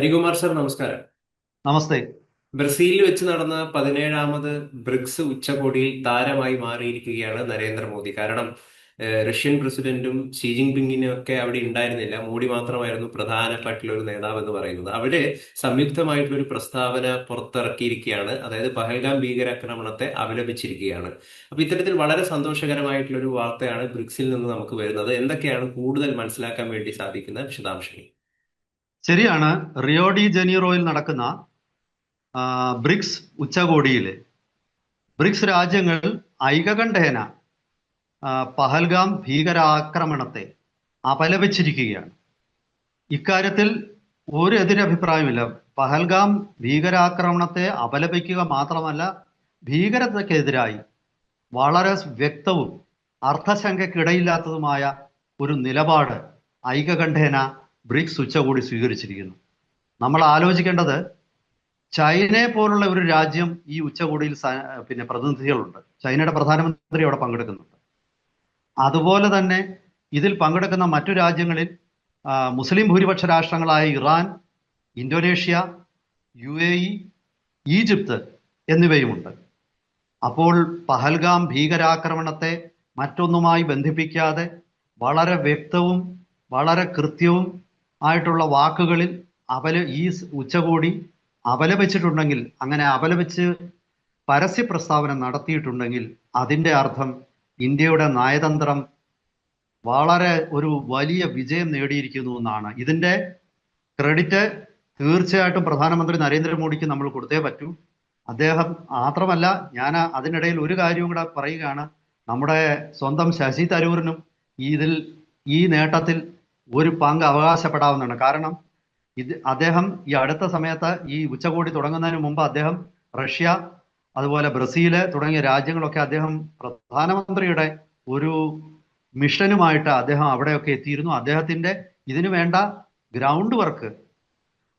Harikumar sir നമസ്കാരം. നമസ്തേ. ബ്രസീലിൽ വെച്ച് നടന്ന പതിനേഴാമത് ബ്രിക്സ് ഉച്ചകോടിയിൽ താരമായി മാറിയിരിക്കുകയാണ് നരേന്ദ്രമോദി. കാരണം റഷ്യൻ പ്രസിഡന്റും ഷീ ജിൻപിങ്ങിനും ഒക്കെ അവിടെ ഉണ്ടായിരുന്നില്ല. മോഡി മാത്രമായിരുന്നു പ്രധാനപ്പെട്ടുള്ള ഒരു നേതാവ് എന്ന് പറയുന്നത്. അവിടെ സംയുക്തമായിട്ടുള്ള ഒരു പ്രസ്താവന പുറത്തിറക്കിയിരിക്കുകയാണ്. അതായത് പഹൽഗാം ഭീകരാക്രമണത്തെ അപലപിച്ചിരിക്കുകയാണ്. അപ്പൊ ഇത്തരത്തിൽ വളരെ സന്തോഷകരമായിട്ടുള്ള ഒരു വാർത്തയാണ് ബ്രിക്സിൽ നിന്ന് നമുക്ക് വരുന്നത്. എന്തൊക്കെയാണ് കൂടുതൽ മനസ്സിലാക്കാൻ വേണ്ടി സാധിക്കുന്ന വിശദാംശങ്ങൾ? ശരിയാണ്. റിയോ ഡി ജനീറോയിൽ നടക്കുന്ന ബ്രിക്സ് ഉച്ചകോടിയിൽ ബ്രിക്സ് രാജ്യങ്ങൾ ഐകകണ്ഠേന പഹൽഗാം ഭീകരാക്രമണത്തെ അപലപിച്ചിരിക്കുകയാണ്. ഇക്കാര്യത്തിൽ ഒരു എതിരഭിപ്രായമില്ല പഹൽഗാം ഭീകരാക്രമണത്തെ അപലപിക്കുക മാത്രമല്ല ഭീകരതയ്ക്കെതിരായി വളരെ വ്യക്തവും അർത്ഥശങ്കയ്ക്കിടയില്ലാത്തതുമായ ഒരു നിലപാട് ഐകകണ്ഠേന ബ്രിക്സ് ഉച്ചകൂടി സ്വീകരിച്ചിരിക്കുന്നു. നമ്മൾ ആലോചിക്കേണ്ടത് ചൈനയെ പോലുള്ള ഒരു രാജ്യം ഈ ഉച്ചകോടിയിൽ പിന്നെ പ്രതിനിധികളുണ്ട്. ചൈനയുടെ പ്രധാനമന്ത്രി അവിടെ പങ്കെടുക്കുന്നുണ്ട്. അതുപോലെ തന്നെ ഇതിൽ പങ്കെടുക്കുന്ന മറ്റു രാജ്യങ്ങളിൽ മുസ്ലിം ഭൂരിപക്ഷ രാഷ്ട്രങ്ങളായ Iran Indonesia U A E Egypt എന്നിവയുമുണ്ട്. അപ്പോൾ പഹൽഗാം ഭീകരാക്രമണത്തെ മറ്റൊന്നുമായി ബന്ധിപ്പിക്കാതെ വളരെ വ്യക്തവും വളരെ കൃത്യവും ആയിട്ടുള്ള വാക്കുകളിൽ അപല ഈ ഉച്ചകോടി അപലപിച്ചിട്ടുണ്ടെങ്കിൽ അങ്ങനെ അപലപിച്ച് പരസ്യ പ്രസ്താവന നടത്തിയിട്ടുണ്ടെങ്കിൽ അതിന്റെ അർത്ഥം ഇന്ത്യയുടെ നയതന്ത്രം വളരെ ഒരു വലിയ വിജയം നേടിയിരിക്കുന്നു എന്നാണ്. ഇതിന്റെ ക്രെഡിറ്റ് തീർച്ചയായിട്ടും പ്രധാനമന്ത്രി നരേന്ദ്രമോദിക്ക് നമ്മൾ കൊടുത്തേ പറ്റൂ. അദ്ദേഹം മാത്രമല്ല ഞാൻ അതിനിടയിൽ ഒരു കാര്യവും കൂടെ പറയുകയാണ്. നമ്മുടെ സ്വന്തം ശശി തരൂരിനും ഇതിൽ ഈ നേട്ടത്തിൽ ഒരു പങ്ക് അവകാശപ്പെടാവുന്നതാണ്. കാരണം ഇത് അദ്ദേഹം ഈ അടുത്ത സമയത്ത് ഈ ഉച്ചകോടി തുടങ്ങുന്നതിന് മുമ്പ് അദ്ദേഹം റഷ്യ അതുപോലെ ബ്രസീൽ തുടങ്ങിയ രാജ്യങ്ങളൊക്കെ അദ്ദേഹം പ്രധാനമന്ത്രിയുടെ ഒരു മിഷനുമായിട്ട് അദ്ദേഹം അവിടെയൊക്കെ എത്തിയിരുന്നു. അദ്ദേഹത്തിന്റെ ഇതിനു വേണ്ട ഗ്രൗണ്ട് വർക്ക്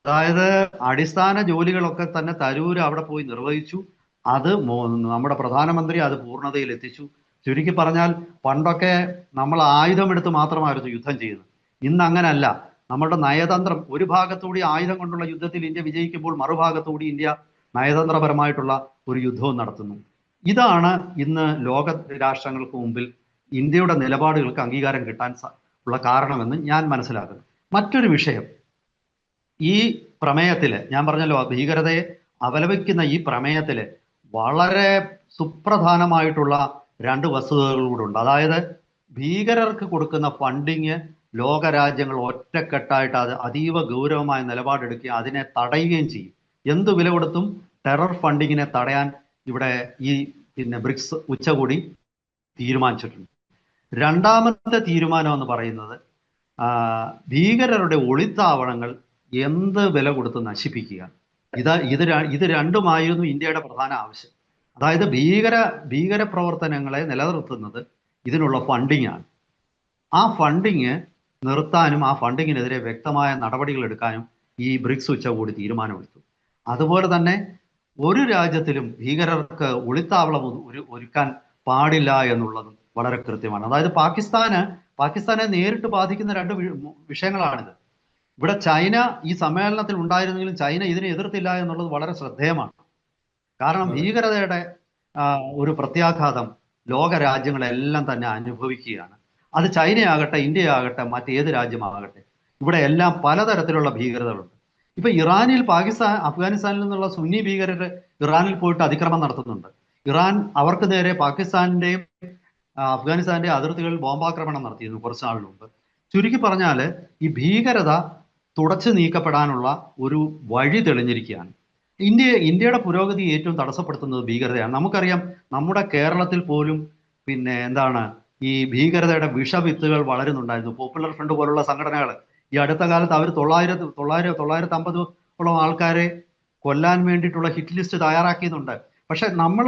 അതായത് അടിസ്ഥാന ജോലികളൊക്കെ തന്നെ തരൂര് അവിടെ പോയി നിർവഹിച്ചു. അത് നമ്മുടെ പ്രധാനമന്ത്രി അത് പൂർണതയിൽ എത്തിച്ചു. ചുരുക്കി പറഞ്ഞാൽ പണ്ടൊക്കെ നമ്മൾ ആയുധമെടുത്ത് മാത്രമായിരുന്നു യുദ്ധം ചെയ്യുന്നത് ഇന്ന് അങ്ങനല്ല നമ്മുടെ നയതന്ത്രം ഒരു ഭാഗത്തുകൂടി ആയുധം കൊണ്ടുള്ള യുദ്ധത്തിൽ ഇന്ത്യ വിജയിക്കുമ്പോൾ മറുഭാഗത്തുകൂടി ഇന്ത്യ നയതന്ത്രപരമായിട്ടുള്ള ഒരു യുദ്ധവും നടത്തുന്നു. ഇതാണ് ഇന്ന് ലോക രാഷ്ട്രങ്ങൾക്ക് മുമ്പിൽ ഇന്ത്യയുടെ നിലപാടുകൾക്ക് അംഗീകാരം കിട്ടാൻ ഉള്ള കാരണമെന്ന് ഞാൻ മനസ്സിലാക്കുന്നു. മറ്റൊരു വിഷയം. ഈ പ്രമേയത്തിൽ ഞാൻ പറഞ്ഞല്ലോ ഭീകരതയെ അപലപിക്കുന്ന ഈ പ്രമേയത്തിൽ വളരെ സുപ്രധാനമായിട്ടുള്ള രണ്ട് വസ്തുതകൾ കൂടെ ഉണ്ട്. അതായത് ഭീകരർക്ക് കൊടുക്കുന്ന ഫണ്ടിങ് ലോകരാജ്യങ്ങൾ ഒറ്റക്കെട്ടായിട്ട് അത് അതീവ ഗൗരവമായ നിലപാടെടുക്കുകയും അതിനെ തടയുകയും ചെയ്യും. എന്ത് വില കൊടുത്തും ടെറർ ഫണ്ടിങ്ങിനെ തടയാൻ ഇവിടെ ഈ പിന്നെ ബ്രിക്സ് ഉച്ചകൂടി തീരുമാനിച്ചിട്ടുണ്ട്. രണ്ടാമത്തെ തീരുമാനം എന്ന് പറയുന്നത് ഭീകരരുടെ ഒളിത്താവളങ്ങൾ എന്ത് വില കൊടുത്ത് നശിപ്പിക്കുക. ഇത് ഇത് ഇത് രണ്ടുമായിരുന്നു ഇന്ത്യയുടെ പ്രധാന ആവശ്യം. അതായത് ഭീകര ഭീകര പ്രവർത്തനങ്ങളെ നിലനിർത്തുന്നത് ഇതിനുള്ള ഫണ്ടിങ് ആണ് ആ ഫണ്ടിങ് നിർത്താനും ആ ഫണ്ടിങ്ങിനെതിരെ വ്യക്തമായ നടപടികൾ എടുക്കാനും ഈ ബ്രിക്സ് ഉച്ചകോടി തീരുമാനമെടുത്തു. അതുപോലെ തന്നെ ഒരു രാജ്യത്തിലും ഭീകരർക്ക് ഒളിത്താവളം ഒരു- ഒരു ഒരുക്കാൻ പാടില്ല എന്നുള്ളതും വളരെ കൃത്യമാണ്. അതായത് പാകിസ്ഥാന് പാകിസ്ഥാനെ നേരിട്ട് ബാധിക്കുന്ന രണ്ട് വിഷയങ്ങളാണിത്. ഇവിടെ ചൈന ഈ സമ്മേളനത്തിൽ ഉണ്ടായിരുന്നെങ്കിലും ചൈന ഇതിനെ എതിർത്തില്ല എന്നുള്ളത് വളരെ ശ്രദ്ധേയമാണ്. കാരണം ഭീകരതയുടെ ഒരു പ്രത്യാഘാതം ലോക രാജ്യങ്ങളെല്ലാം തന്നെ അനുഭവിക്കുകയാണ്. അത് ചൈനയാകട്ടെ ഇന്ത്യയാകട്ടെ മറ്റേത് രാജ്യമാകട്ടെ ഇവിടെ എല്ലാം പലതരത്തിലുള്ള ഭീകരതകളുണ്ട്. ഇപ്പൊ ഇറാനിൽ പാകിസ്ഥാൻ അഫ്ഗാനിസ്ഥാനിൽ നിന്നുള്ള സുന്നി ഭീകരർ ഇറാനിൽ പോയിട്ട് അതിക്രമം നടത്തുന്നുണ്ട്. ഇറാൻ അവർക്ക് നേരെ പാകിസ്ഥാന്റെയും അഫ്ഗാനിസ്ഥാന്റെ അതിർത്തികളിൽ ബോംബാക്രമണം നടത്തിയിരുന്നു കുറച്ച് നാളിന് മുമ്പ്. ചുരുക്കി പറഞ്ഞാൽ ഈ ഭീകരത തുടച്ചു നീക്കപ്പെടാനുള്ള ഒരു വഴി തെളിഞ്ഞിരിക്കുകയാണ്. ഇന്ത്യ ഇന്ത്യയുടെ പുരോഗതി ഏറ്റവും തടസ്സപ്പെടുത്തുന്നത് ഭീകരതയാണ്. നമുക്കറിയാം നമ്മുടെ കേരളത്തിൽ പോലും പിന്നെ എന്താണ് ഈ ഭീകരതയുടെ വിഷവിത്തുകൾ വളരുന്നുണ്ടായിരുന്നു. പോപ്പുലർ ഫ്രണ്ട് പോലുള്ള സംഘടനകൾ. ഈ അടുത്ത കാലത്ത് അവർ തൊള്ളായിരത്തി തൊള്ളായിരം തൊള്ളായിരത്തി അമ്പതോളം ആൾക്കാരെ കൊല്ലാൻ വേണ്ടിയിട്ടുള്ള ഹിറ്റ് ലിസ്റ്റ് തയ്യാറാക്കിയതുണ്ട് പക്ഷെ നമ്മൾ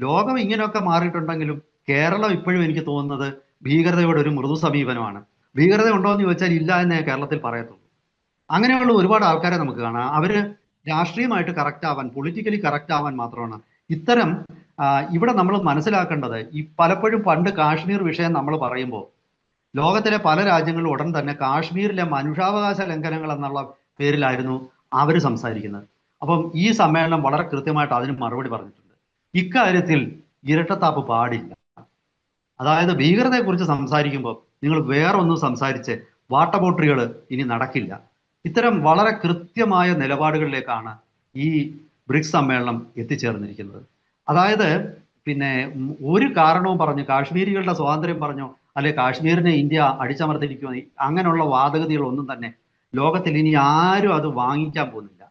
ലോകം ഇങ്ങനെയൊക്കെ മാറിയിട്ടുണ്ടെങ്കിലും കേരളം ഇപ്പോഴും എനിക്ക് തോന്നുന്നത് ഭീകരതയുടെ ഒരു മൃദു സമീപനമാണ്. ഭീകരത ഉണ്ടോ എന്ന് ചോദിച്ചാൽ ഇല്ല എന്നേ കേരളത്തിൽ പറയത്തുള്ളൂ. അങ്ങനെയുള്ള ഒരുപാട് ആൾക്കാരെ നമുക്ക് കാണാം. അവർ രാഷ്ട്രീയമായിട്ട് കറക്റ്റ് ആവാൻ പൊളിറ്റിക്കലി കറക്റ്റ് ആവാൻ മാത്രമാണ്. ഇത്തരം ഇവിടെ നമ്മൾ മനസ്സിലാക്കേണ്ടത് ഈ പലപ്പോഴും പണ്ട് കാശ്മീർ വിഷയം നമ്മൾ പറയുമ്പോൾ ലോകത്തിലെ പല രാജ്യങ്ങളും ഉടൻ തന്നെ കാശ്മീരിലെ മനുഷ്യാവകാശ ലംഘനങ്ങൾ എന്നുള്ള പേരിലായിരുന്നു അവർ സംസാരിക്കുന്നത്. അപ്പം ഈ സമ്മേളനം വളരെ കൃത്യമായിട്ട് അതിന് മറുപടി പറഞ്ഞിട്ടുണ്ട്. ഇക്കാര്യത്തിൽ ഇരട്ടത്താപ്പ് പാടില്ല. അതായത് ഭീകരതയെക്കുറിച്ച് സംസാരിക്കുമ്പോൾ നിങ്ങൾ വേറെ ഒന്നും സംസാരിച്ച് വാട്ടബോട്ടറികൾ ഇനി നടക്കില്ല. ഇത്തരം വളരെ കൃത്യമായ നിലപാടുകളിലേക്കാണ് ഈ ബ്രിക്സ് സമ്മേളനം എത്തിച്ചേർന്നിരിക്കുന്നത്. അതായത് പിന്നെ ഒരു കാരണവും പറഞ്ഞു കാശ്മീരികളുടെ സ്വാതന്ത്ര്യം പറഞ്ഞോ അല്ലെ കാശ്മീരിനെ ഇന്ത്യ അടിച്ചമർത്തിരിക്കുമോ അങ്ങനെയുള്ള വാദഗതികൾ ഒന്നും തന്നെ ലോകത്തിൽ ഇനി ആരും അത് വാങ്ങിക്കാൻ പോകുന്നില്ല.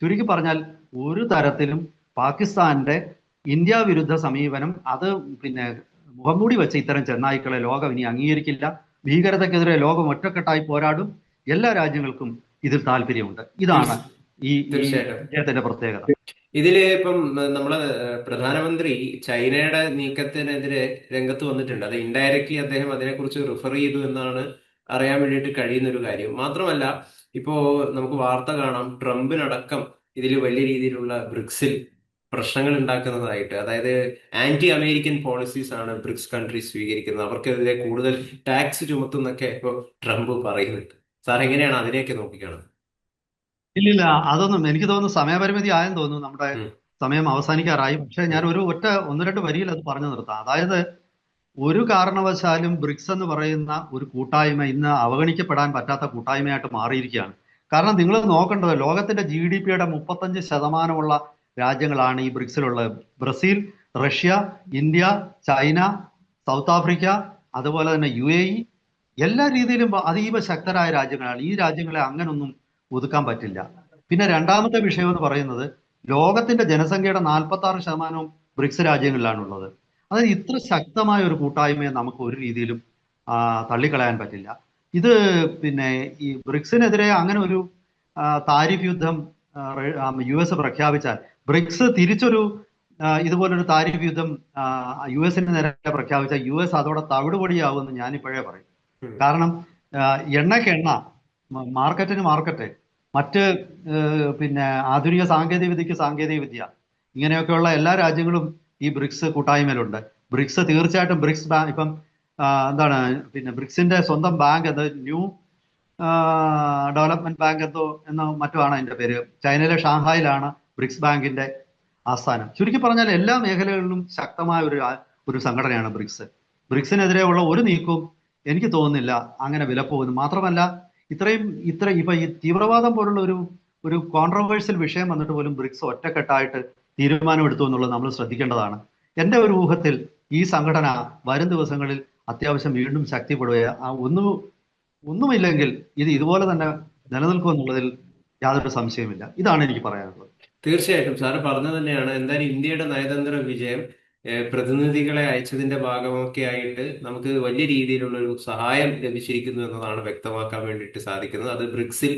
ചുരുക്കി പറഞ്ഞാൽ ഒരു തരത്തിലും പാകിസ്ഥാന്റെ ഇന്ത്യ വിരുദ്ധ സമീപനം അത് പിന്നെ മുഖംമൂടി വെച്ച ഇത്തരം ചെന്നായ്ക്കളെ ലോകം ഇനി അംഗീകരിക്കില്ല. ഭീകരതയ്ക്കെതിരെ ലോകം ഒറ്റക്കെട്ടായി പോരാടും. എല്ലാ രാജ്യങ്ങൾക്കും ഇതിൽ താല്പര്യമുണ്ട്. ഇതാണ് ഈ വിഷയത്തിന്റെ വിജയത്തിന്റെ പ്രത്യേകത. ഇതിൽ ഇപ്പം നമ്മൾ പ്രധാനമന്ത്രി ചൈനയുടെ നീക്കത്തിനെതിരെ രംഗത്ത് വന്നിട്ടുണ്ട്. അത് ഇൻഡയറക്ട്ലി അദ്ദേഹം അതിനെക്കുറിച്ച് റിഫർ ചെയ്തു എന്നാണ് അറിയാൻ വേണ്ടിയിട്ട് കഴിയുന്ന ഒരു കാര്യം. മാത്രമല്ല ഇപ്പോ നമുക്ക് വാർത്ത കാണാം ട്രംപിനടക്കം ഇതിൽ വലിയ രീതിയിലുള്ള ബ്രിക്സിൽ പ്രശ്നങ്ങൾ ഉണ്ടാക്കുന്നതായിട്ട്. അതായത് ആന്റി അമേരിക്കൻ പോളിസീസ് ആണ് ബ്രിക്സ് കൺട്രീസ് സ്വീകരിക്കുന്നത്. അവർക്കെതിരെ കൂടുതൽ ടാക്സ് ചുമത്തുന്നൊക്കെ ഇപ്പോൾ ട്രംപ് പറയുന്നുണ്ട്. സാർ എങ്ങനെയാണ് അതിനെയൊക്കെ നോക്കിക്കാണുന്നത്? ഇല്ലില്ല അതൊന്നും എനിക്ക് തോന്നുന്നു സമയപരിമിതി ആയെന്ന് തോന്നുന്നു നമ്മുടെ സമയം അവസാനിക്കാറായി. പക്ഷെ ഞാൻ ഒരു ഒറ്റ ഒന്ന് രണ്ട് വരിയിൽ അത് പറഞ്ഞു നിർത്താം. അതായത് ഒരു കാരണവശാലും ബ്രിക്സ് എന്ന് പറയുന്ന ഒരു കൂട്ടായ്മ ഇന്ന് അവഗണിക്കപ്പെടാൻ പറ്റാത്ത കൂട്ടായ്മയായിട്ട് മാറിയിരിക്കുകയാണ്. കാരണം നിങ്ങൾ നോക്കേണ്ടത് ലോകത്തിന്റെ ജി ഡി പിയുടെ മുപ്പത്തഞ്ച് ശതമാനമുള്ള രാജ്യങ്ങളാണ് ഈ ബ്രിക്സിലുള്ളത്. Brazil Russia India China South Africa അതുപോലെ തന്നെ യു എ ഇ. എല്ലാ രീതിയിലും അതീവ ശക്തരായ രാജ്യങ്ങളാണ്. ഈ രാജ്യങ്ങളെ അങ്ങനൊന്നും ഒതുക്കാൻ പറ്റില്ല. പിന്നെ രണ്ടാമത്തെ വിഷയം എന്ന് പറയുന്നത് ലോകത്തിന്റെ ജനസംഖ്യയുടെ നാൽപ്പത്തി ആറ് ശതമാനവും ബ്രിക്സ് രാജ്യങ്ങളിലാണുള്ളത്. അതായത് ഇത്ര ശക്തമായ ഒരു കൂട്ടായ്മയെ നമുക്ക് ഒരു രീതിയിലും തള്ളിക്കളയാൻ പറ്റില്ല. ഇത് പിന്നെ ഈ ബ്രിക്സിനെതിരെ അങ്ങനെ ഒരു താരിഫ് യുദ്ധം യു എസ് പ്രഖ്യാപിച്ചാൽ ബ്രിക്സ് തിരിച്ചൊരു ഇതുപോലൊരു താരിഫ് യുദ്ധം യു എസിന് നേരെ പ്രഖ്യാപിച്ചാൽ യു എസ് അതോടെ തവിടുപൊടിയാവുമെന്ന് ഞാനിപ്പോഴേ പറയും. കാരണം എണ്ണയ്ക്ക് എണ്ണ മാർക്കറ്റിന് മാർക്കറ്റ് മറ്റ് പിന്നെ ആധുനിക സാങ്കേതിക വിദ്യക്ക് സാങ്കേതിക വിദ്യ ഇങ്ങനെയൊക്കെയുള്ള എല്ലാ രാജ്യങ്ങളും ഈ ബ്രിക്സ് കൂട്ടായ്മയിലുണ്ട്. ബ്രിക്സ് തീർച്ചയായിട്ടും ബ്രിക്സ് ബാങ്ക് ഇപ്പം എന്താണ് പിന്നെ ബ്രിക്സിന്റെ സ്വന്തം ബാങ്ക് എന്ത് ന്യൂ ഡെവലപ്മെന്റ് ബാങ്ക് എന്തോ എന്നോ മറ്റോ ആണ് അതിന്റെ പേര്. ചൈനയിലെ ഷാങ്ഹായിലാണ് ബ്രിക്സ് ബാങ്കിന്റെ ആസ്ഥാനം. ചുരുക്കി പറഞ്ഞാൽ എല്ലാ മേഖലകളിലും ശക്തമായ ഒരു ഒരു സംഘടനയാണ് ബ്രിക്സ്. ബ്രിക്സിനെതിരെയുള്ള ഒരു നീക്കവും എനിക്ക് തോന്നുന്നില്ല അങ്ങനെ വിലപ്പോകുന്നു. മാത്രമല്ല ഇത്രയും ഇത്ര ഇപ്പൊ ഈ തീവ്രവാദം പോലുള്ള ഒരു ഒരു കോൺട്രവേഴ്സ്യൽ വിഷയം വന്നിട്ട് പോലും ബ്രിക്സ് ഒറ്റക്കെട്ടായിട്ട് തീരുമാനമെടുത്തു എന്നുള്ളത് നമ്മൾ ശ്രദ്ധിക്കേണ്ടതാണ്. എന്റെ ഒരു ഊഹത്തിൽ ഈ സംഘടന വരും ദിവസങ്ങളിൽ അത്യാവശ്യം വീണ്ടും ശക്തിപ്പെടുകയോ. ഒന്നും ഒന്നുമില്ലെങ്കിൽ ഇത് ഇതുപോലെ തന്നെ നിലനിൽക്കും എന്നുള്ളതിൽ യാതൊരു സംശയമില്ല ഇതാണ് എനിക്ക് പറയാനുള്ളത്. തീർച്ചയായിട്ടും. സാറ് പറഞ്ഞു തന്നെയാണ്. എന്തായാലും ഇന്ത്യയുടെ നയതന്ത്ര വിജയം പ്രതിനിധികളെ അയച്ചതിന്റെ ഭാഗമൊക്കെ ആയിട്ട് നമുക്ക് വലിയ രീതിയിലുള്ള ഒരു സഹായം ലഭിച്ചിരിക്കുന്നു എന്നതാണ് വ്യക്തമാക്കാൻ വേണ്ടിയിട്ട് സാധിക്കുന്നത്. അത് ബ്രിക്സിൽ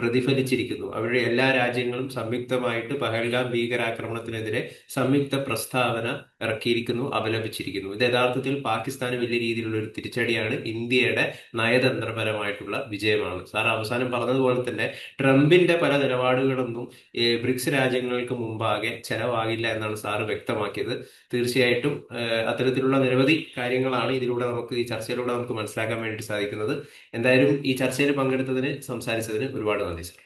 പ്രതിഫലിച്ചിരിക്കുന്നു. അവരുടെ എല്ലാ രാജ്യങ്ങളും സംയുക്തമായിട്ട് പഹൽഗാം ഭീകരാക്രമണത്തിനെതിരെ സംയുക്ത പ്രസ്താവന ഇറക്കിയിരിക്കുന്നു അപലപിച്ചിരിക്കുന്നു. ഇത് യഥാർത്ഥത്തിൽ പാകിസ്ഥാന് വലിയ രീതിയിലുള്ള ഒരു തിരിച്ചടിയാണ്. ഇന്ത്യയുടെ നയതന്ത്രപരമായിട്ടുള്ള വിജയമാണ്. സാർ അവസാനം പറഞ്ഞതുപോലെ തന്നെ ട്രംപിന്റെ പല നിലപാടുകളൊന്നും ബ്രിക്സ് രാജ്യങ്ങൾക്ക് മുമ്പാകെ ചെലവാകില്ല എന്നാണ് സാറ് വ്യക്തമാക്കിയത്. തീർച്ചയായിട്ടും അത്തരത്തിലുള്ള നിരവധി കാര്യങ്ങളാണ് ഇതിലൂടെ നമുക്ക് ഈ ചർച്ചയിലൂടെ നമുക്ക് മനസ്സിലാക്കാൻ വേണ്ടി സാധിക്കുന്നത്. എന്തായാലും ഈ ചർച്ചയിൽ പങ്കെടുത്തതിന് സംസാരിച്ചതിന് ഒരുപാട് നന്ദി സാർ